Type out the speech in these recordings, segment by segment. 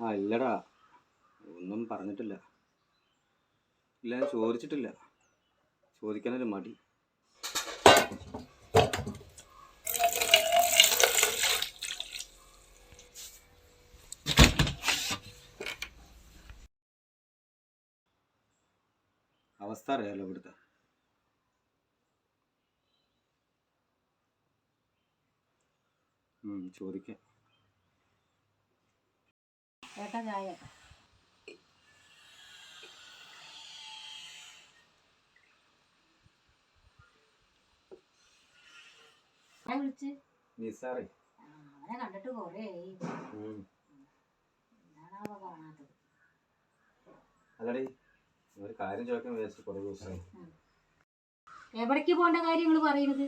ആ ഇല്ലടാ. ഒന്നും പറഞ്ഞിട്ടില്ല. ഇല്ല ഞാൻ ചോദിച്ചിട്ടില്ല. ചോദിക്കാനൊരു മടി. അവസ്ഥ അറിയാലോ ഇവിടുത്തെ. ചോദിക്കാം. ഏട്ടാ ചായ. ഞാൻ വിളിച്ച്? നിസാറേ. ആ, അവനെ കണ്ടിട്ട് കുറേ ആയി. ഉം. എന്താണാവോ കാണാത്തത്. അല്ലടി ഒരു കാര്യം ചോദിക്കാൻ വിചാരിച്ചു കുറേ ദിവസമായി. എവിടേക്ക് പോകേണ്ട കാര്യങ്ങൾ പറയുന്നത്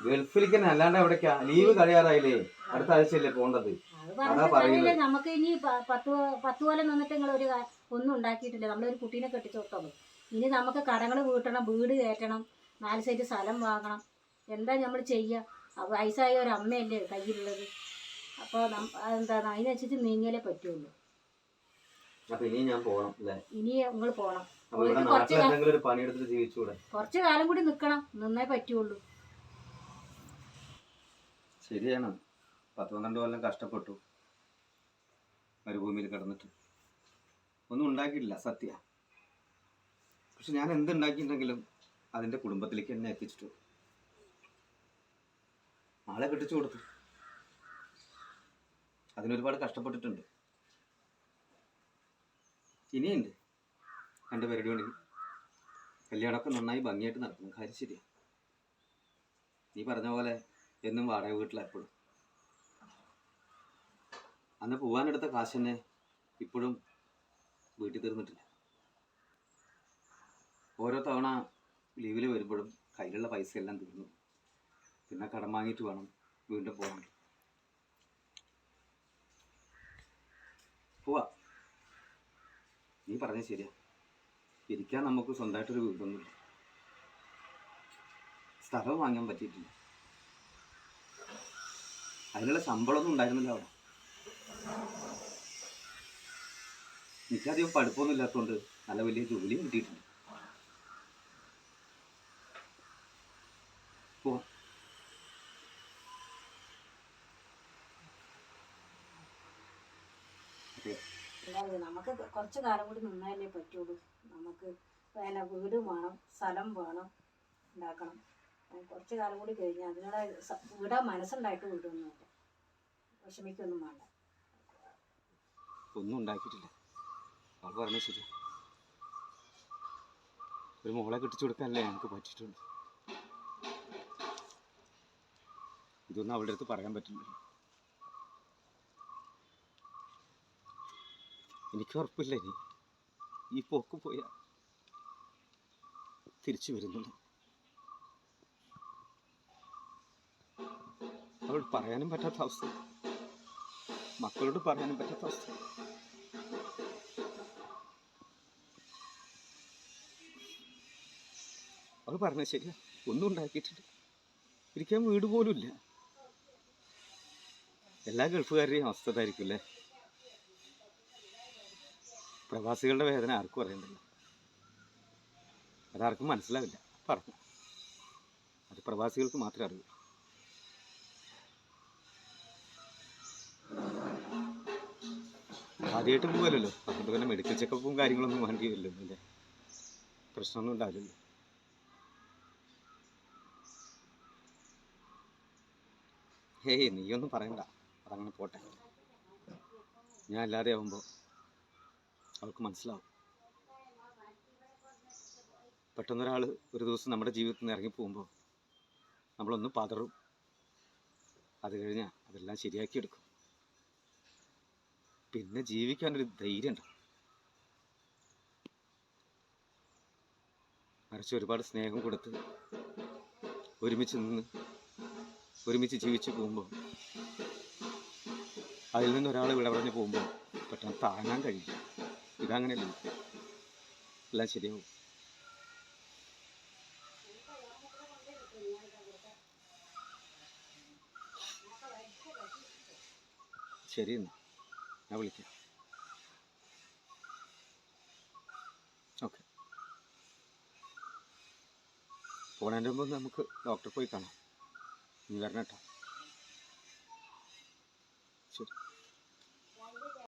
ഗൾഫിലേക്ക് അല്ലാണ്ട് എവിടേക്കാ? ലീവ് കഴിയാറായില്ലേ? അടുത്ത ആഴ്ചയല്ലേ പോണ്ടത് പറഞ്ഞിട്ട് നമുക്ക് ഇനി പത്ത് പത്ത് കൊല്ലം നിന്നിട്ട് നിങ്ങൾ ഒരു ഒന്നും ഉണ്ടാക്കിയിട്ടില്ല. നമ്മളൊരു കുട്ടീനെ കെട്ടിച്ചു ഇനി നമുക്ക് കടങ്ങൾ വീട്ടണം വീട് കയറ്റണം നാല് സൈറ്റ് സ്ഥലം വാങ്ങണം. എന്താ നമ്മൾ ചെയ്യുക വയസ്സായ ഒരു അമ്മയല്ലേ കയ്യിലുള്ളത്. അപ്പോൾ എന്താണ് അതിനനുസരിച്ച് നീങ്ങിയാലേ പറ്റുള്ളൂ. ഇനി നിങ്ങൾ പോണം കുറച്ച് കാലം കൂടി നിൽക്കണം നിന്നേ പറ്റുള്ളൂ. ശരിയാണ്. പത്ത് പന്ത്രണ്ട് കൊല്ലം കഷ്ടപ്പെട്ടു മരുഭൂമിയിൽ കിടന്നിട്ട്. ഒന്നും ഉണ്ടാക്കിയിട്ടില്ല സത്യ. പക്ഷെ ഞാൻ എന്തുണ്ടാക്കിയിട്ടുണ്ടെങ്കിലും അതിന്റെ കുടുംബത്തിലേക്ക് എന്നെ എത്തിച്ചിട്ടു. ആളെ കെട്ടിച്ചു കൊടുത്തു. അതിനൊരുപാട് കഷ്ടപ്പെട്ടിട്ടുണ്ട്. ഇനിയുണ്ട്. രണ്ട് പേരുടെ വേണ്ടി കല്യാണമൊക്കെ നന്നായി ഭംഗിയായിട്ട് നടക്കുന്നു. കാര്യം ശരിയാ. നീ പറഞ്ഞ പോലെ എന്നും വാടക വീട്ടിലെപ്പോഴും അന്ന് പോവാനെടുത്ത കാശ് തന്നെ ഇപ്പോഴും വീട്ടിൽ തീർന്നിട്ടില്ല. ഓരോ തവണ ലീവിൽ വരുമ്പോഴും കയ്യിലുള്ള പൈസ എല്ലാം തീർന്നു. പിന്നെ കടം വാങ്ങിയിട്ട് വേണം വീണ്ടും പോകാൻ. പോവാ. നീ പറഞ്ഞ ശരിയാ. ഇരിക്കാൻ നമുക്ക് സ്വന്തമായിട്ടൊരു വീടൊന്നുമില്ല. സ്ഥലവും വാങ്ങാൻ പറ്റിയിട്ടില്ല. അതിനുള്ള ശമ്പളമൊന്നും ഉണ്ടായിരുന്നില്ല അവിടെ. എനിക്കധികം പഠിപ്പൊന്നും ഇല്ലാത്തതുകൊണ്ട് നല്ല വലിയ ജോലിയും കിട്ടിയിട്ടുണ്ട് പോവാം നമുക്ക് കുറച്ച് കാലം കൂടി നിന്നാലേ പറ്റുള്ളൂ. നമുക്ക് പിന്നെ വീട് വേണം സ്ഥലം വേണം ഉണ്ടാക്കണം. കുറച്ച് കാലം കൂടി കഴിഞ്ഞാൽ അതിനുള്ള വീടാ മനസ്സുണ്ടായിട്ട് വീടൊന്നുമില്ല വിഷമിക്കൊന്നും വേണ്ട. ഒന്നും ഉണ്ടാക്കിയിട്ടില്ല. അവൾ പറഞ്ഞത് ശരി ഒരു മോളെ കെട്ടിച്ചു കൊടുക്കാനല്ലേ എനിക്ക് പറ്റിയിട്ടുണ്ട് ഇതൊന്നും അവളുടെ അടുത്ത് പറയാൻ പറ്റില്ല എനിക്ക് ഉറപ്പില്ല ഇനി. ഈ പോക്ക് പോയാൽ തിരിച്ചു വരുന്നില്ല അവൾ പറയാനും പറ്റാത്ത അവസ്ഥ. മക്കളോട് പറയാനും പറ്റാത്ത അവസ്ഥ. അവൾ പറഞ്ഞത് ശരിയാ. ഒന്നും ഉണ്ടാക്കിയിട്ടില്ല. ഇരിക്കാൻ വീട് പോലും ഇല്ല. എല്ലാ ഗൾഫുകാരുടെയും അവസ്ഥ അല്ലേ? പ്രവാസികളുടെ വേദന ആർക്കും അറിയുന്നില്ല അതാർക്കും മനസ്സിലാവില്ല. പറഞ്ഞു. അത് പ്രവാസികൾക്ക് മാത്രമേ അറിയൂ. ആദ്യമായിട്ട് പോകുമല്ലോ അതുകൊണ്ട് തന്നെ മെഡിക്കൽ ചെക്കപ്പും കാര്യങ്ങളൊന്നും വേണ്ടി വരില്ല അല്ലേ പ്രശ്നമൊന്നും ഉണ്ടാവില്ലല്ലോ. ഹേയ് നീയൊന്നും പറയണ്ട. അതങ്ങനെ പോട്ടെ. ഞാൻ അല്ലാതെ ആവുമ്പോൾ അവൾക്ക് മനസ്സിലാവും. പെട്ടെന്നൊരാൾ ഒരു ദിവസം നമ്മുടെ ജീവിതത്തിൽ നിന്ന് ഇറങ്ങി പോകുമ്പോൾ നമ്മളൊന്ന് പതറും. അത് കഴിഞ്ഞാൽ അതെല്ലാം ശരിയാക്കിയെടുക്കും. പിന്നെ ജീവിക്കാനൊരു ധൈര്യം ഉണ്ടാവും മറിച്ച് ഒരുപാട് സ്നേഹം കൊടുത്ത് ഒരുമിച്ച് നിന്ന് ഒരുമിച്ച് ജീവിച്ചു പോകുമ്പോൾ അതിൽ നിന്ന് ഒരാൾ വിട പറഞ്ഞ് പോകുമ്പോൾ പെട്ടെന്ന് താങ്ങാൻ കഴിയും ഇതങ്ങനെയല്ല. എല്ലാം ശരിയാവും. ശരി ഞാൻ വിളിക്കാം. ഓക്കെ. പോണേന്റെ മുമ്പ് നമുക്ക് ഡോക്ടറെ പോയി കാണാം. നീ വരണം കേട്ടോ ശരി.